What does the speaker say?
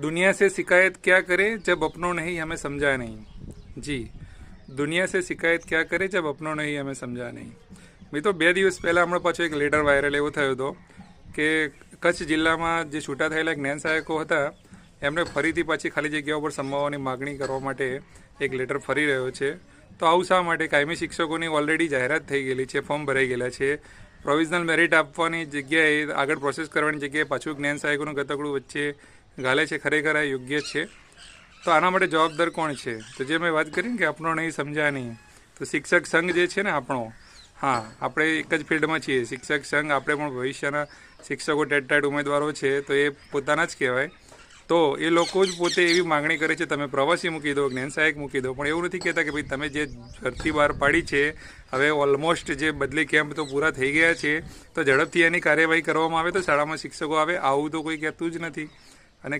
दुनिया से शिकायत क्या करें जब अपनों नहीं हमें समझा नहीं જી દુનિયા સે શિકાયત ક્યાં કરે જબ અપનો નહીં હમે સમજા નહીં મેં તો બે દિવસ પહેલાં હમણાં પાછો એક લેટર વાયરલ એવો થયો હતો કે કચ્છ જિલ્લામાં જે છૂટા થયેલા જ્ઞાન સહાયકો હતા એમને ફરીથી પાછી ખાલી જગ્યાઓ પર સમાવવાની માગણી કરવા માટે એક લેટર ફરી રહ્યો છે તો આવું શા માટે કાયમી શિક્ષકોની ઓલરેડી જાહેરાત થઈ ગયેલી છે ફોર્મ ભરાઈ ગયેલા છે પ્રોવિઝનલ મેરિટ આપવાની જગ્યાએ આગળ પ્રોસેસ કરવાની જગ્યાએ પાછું જ્ઞાન સહાયકોનું ગતકડું વચ્ચે ગાલે છે, ખરેખર આ યોગ્ય છે. તો આના માટે જવાબદાર કોણ છે? તો જે મેં વાત કરી ને કે આપણો નહીં, સમજ્યા નહીં. તો શિક્ષક સંઘ જે છે ને આપણો, હા, આપણે એક જ ફિલ્ડમાં છીએ. શિક્ષક સંઘ આપણે પણ ભવિષ્યના શિક્ષકો ટેટ ટાટ ઉમેદવારો છે, તો એ પોતાના જ કહેવાય. તો એ લોકો જ પોતે એવી માગણી કરે છે, તમે પ્રવાસી મૂકી દો, જ્ઞાન સહાયક મૂકી દો. પણ એવું નથી કહેતા કે, ભાઈ, તમે જે ઘરથી બહાર પાડી છે, હવે ઓલમોસ્ટ જે બદલી કેમ્પ તો પૂરા થઈ ગયા છે, તો ઝડપથી એની કાર્યવાહી કરવામાં આવે તો શાળામાં શિક્ષકો આવે, આવું તો કોઈ કહેતું જ નથી. અને કે